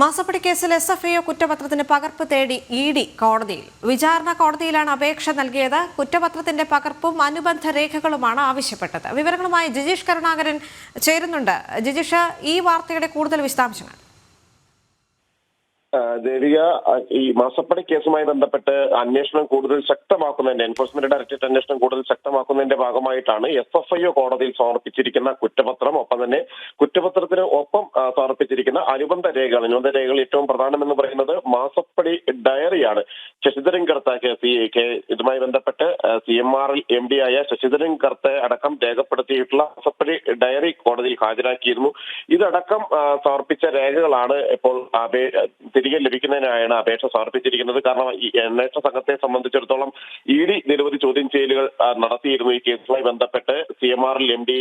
മാസപ്പടി കേസിൽ S F I കുറ്റപത്രത്തിന് പകർപ്പ് തേടി ഇ ഡി കോടതിയിൽ. വിചാരണ കോടതിയിലാണ് അപേക്ഷ നൽകിയത്. കുറ്റപത്രത്തിന്റെ പകർപ്പും അനുബന്ധ രേഖകളുമാണ് ആവശ്യപ്പെട്ടത്. വിവരങ്ങളുമായി ജിജീഷ് കരുണാകരൻ ചേരുന്നുണ്ട്. ജിജീഷ് ഈ വാർത്തയുടെ കൂടുതൽ വിശദാംശങ്ങൾ. ദേവിക ഈ മാസപ്പടി കേസുമായി ബന്ധപ്പെട്ട് അന്വേഷണം കൂടുതൽ ശക്തമാക്കുന്നതിന്റെ എൻഫോഴ്സ്മെന്റ് ഡയറക്ടറേറ്റ് അന്വേഷണം കൂടുതൽ ശക്തമാക്കുന്നതിന്റെ ഭാഗമായിട്ടാണ് എസ് എഫ് ഐ ഒ കോടതിയിൽ സമർപ്പിച്ചിരിക്കുന്ന കുറ്റപത്രം. ഒപ്പം തന്നെ കുറ്റപത്രത്തിന് ഒപ്പം സമർപ്പിച്ചിരിക്കുന്ന അനുബന്ധ രേഖകൾ. അനുബന്ധ രേഖകൾ ഏറ്റവും പ്രധാനമെന്ന് പറയുന്നത് മാസപ്പടി ഡയറിയാണ്. ശശിധരൻ കർത്ത സി കെ ഇതുമായി ബന്ധപ്പെട്ട് സി എം ആറിൽ എം ഡി ആയ ശശിധരൻ കർത്ത അടക്കം രേഖപ്പെടുത്തിയിട്ടുള്ള മാസപ്പടി ഡയറി കോടതിയിൽ ഹാജരാക്കിയിരുന്നു. ഇതടക്കം സമർപ്പിച്ച രേഖകളാണ് ഇപ്പോൾ തിരികെ ലഭിക്കുന്നതിനായാണ് അപേക്ഷ സമർപ്പിച്ചിരിക്കുന്നത്. കാരണം ഈ അന്വേഷണ സംഘത്തെ സംബന്ധിച്ചിടത്തോളം ഇ ഡി നിരവധി ചോദ്യം ചെയ്യലുകൾ നടത്തിയിരുന്നു. ഈ കേസുമായി ബന്ധപ്പെട്ട് സി എം ആറിൽ എം ഡി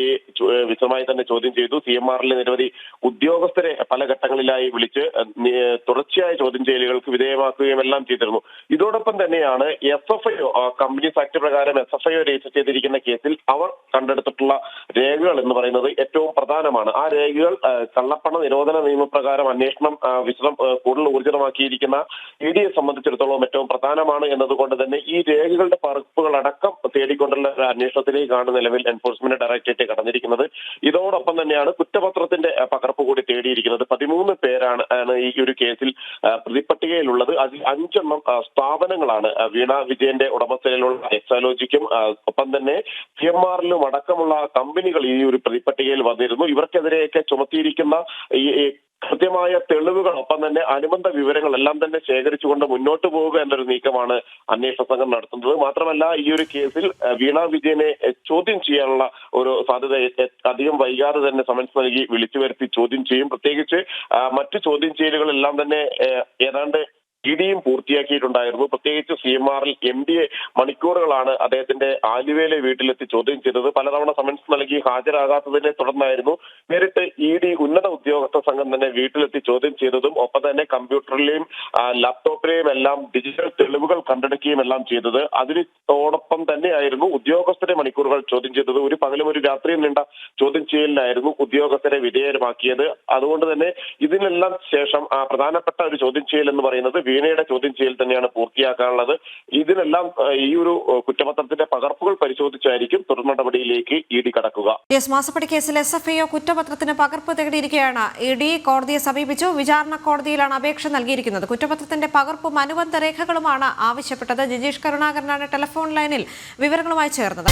വിശദമായി തന്നെ ചോദ്യം ചെയ്തു. സി എം ആറിലെ നിരവധി ഉദ്യോഗസ്ഥരെ പല ഘട്ടങ്ങളിലായി വിളിച്ച് തുടർച്ചയായ ചോദ്യം ചെയ്യലുകൾക്ക് വിധേയമാക്കുകയും എല്ലാം ചെയ്തിരുന്നു. ഇതോടൊപ്പം തന്നെയാണ് S F I companies act പ്രകാരം എസ് എഫ് ഐ രജിസ്റ്റർ ചെയ്തിരിക്കുന്ന കേസിൽ അവർ കണ്ടെടുത്തിട്ടുള്ള രേഖകൾ എന്ന് പറയുന്നത് ഏറ്റവും പ്രധാനമാണ്. ആ രേഖകൾ കള്ളപ്പണ നിരോധന നിയമപ്രകാരം അന്വേഷണം വിശദം ആ, കൂടുതൽ ഊർജിതമാക്കിയിരിക്കുന്ന ഇ സംബന്ധിച്ചിടത്തോളം ഏറ്റവും പ്രധാനമാണ് എന്നതുകൊണ്ട് തന്നെ ഈ രേഖകളുടെ പകർപ്പുകൾ അടക്കം തേടിക്കൊണ്ടുള്ള ഒരു അന്വേഷണത്തിലേക്കാണ് നിലവിൽ എൻഫോഴ്സ്മെന്റ് ഡയറക്ടറേറ്റ് കടന്നിരിക്കുന്നത്. ഇതോടൊപ്പം തന്നെയാണ് കുറ്റപത്രത്തിന്റെ പകർപ്പ് കൂടി തേടിയിരിക്കുന്നത്. പതിമൂന്ന് പേരാണ് ഈ ഒരു കേസിൽ പ്രതിപട്ടികയിലുള്ളത്. അതിൽ അഞ്ചെണ്ണം സ്ഥാപനങ്ങളാണ്. വീണ വിജയന്റെ ഉടമസ്ഥയിലുള്ള എക്സാലോജിക്കും ഒപ്പം തന്നെ സി എം ആറിലും അടക്കമുള്ള കമ്പനികൾ ഈ ഒരു പ്രതിപട്ടികയിൽ വന്നിരുന്നു. ഇവർക്കെതിരെയൊക്കെ ചുമത്തിയിരിക്കുന്ന ഈ കൃത്യമായ തെളിവുകൾ ഒപ്പം തന്നെ അനുബന്ധ വിവരങ്ങളെല്ലാം തന്നെ ശേഖരിച്ചുകൊണ്ട് മുന്നോട്ട് പോവുക എന്നൊരു നീക്കമാണ് അന്വേഷണ സംഘം നടത്തുന്നത്. മാത്രമല്ല ഈ ഒരു കേസിൽ വീണ വിജയനെ ചോദ്യം ചെയ്യാനുള്ള ഒരു സാധ്യത അധികം വൈകാതെ തന്നെ സമൻസ് നൽകി വിളിച്ചു വരുത്തി ചോദ്യം ചെയ്യും. പ്രത്യേകിച്ച് മറ്റു ചോദ്യം ചെയ്യലുകളെല്ലാം തന്നെ ഏതാണ്ട് ഇ ഡിയും പൂർത്തിയാക്കിയിട്ടുണ്ടായിരുന്നു. പ്രത്യേകിച്ച് സി എം ആറിൽ എം ഡി എ മണിക്കൂറുകളാണ് അദ്ദേഹത്തിന്റെ ആലുവയിലെ വീട്ടിലെത്തി ചോദ്യം ചെയ്തത്. പലതവണ സമൻസ് നൽകി ഹാജരാകാത്തതിനെ തുടർന്നായിരുന്നു നേരിട്ട് ഇ ഡി ഉന്നത ഉദ്യോഗസ്ഥ സംഘം തന്നെ വീട്ടിലെത്തി ചോദ്യം ചെയ്തതും ഒപ്പം തന്നെ കമ്പ്യൂട്ടറിലെയും ലാപ്ടോപ്പിലെയും എല്ലാം ഡിജിറ്റൽ തെളിവുകൾ കണ്ടെടുക്കുകയും എല്ലാം ചെയ്തത്. അതിനോടൊപ്പം തന്നെയായിരുന്നു ഉദ്യോഗസ്ഥരെ മണിക്കൂറുകൾ ചോദ്യം ചെയ്തത്. ഒരു പകലും ഒരു രാത്രിയും നീണ്ട ചോദ്യം ചെയ്യലിനായിരുന്നു ഉദ്യോഗസ്ഥരെ വിധേയമാക്കിയത് അതുകൊണ്ട് തന്നെ ഇതിനെല്ലാം ശേഷം പ്രധാനപ്പെട്ട ഒരു ചോദ്യം ചെയ്യൽ എന്ന് പറയുന്നത് വീണയുടെ ചോദ്യം ചെയ്യൽ തന്നെയാണ് പൂർത്തിയാക്കാനുള്ളത്. ഇതിനെല്ലാം ഈ ഒരു കുറ്റപത്രത്തിന്റെ പകർപ്പുകൾ പരിശോധിച്ചായിരിക്കും തുടർ നടപടിയിലേക്ക് ഇ ഡി കടക്കുക മാസപ്പടി കേസിൽ എസ് എഫ് ഐ കുറ്റപത്രത്തിന് പകർപ്പ് തേടിയിരിക്കുകയാണ്. ഇ ഡി കോടതിയെ സമീപിച്ചു. വിചാരണ കോടതിയിലാണ് അപേക്ഷ നൽകിയിരിക്കുന്നത്. കുറ്റപത്രത്തിന്റെ പകർപ്പും അനുബന്ധ രേഖകളുമാണ് ആവശ്യപ്പെട്ടത്. ജിജീഷ് കരുണാകരനാണ് ടെലിഫോൺ ലൈനിൽ വിവരങ്ങളുമായി ചേർന്നത്.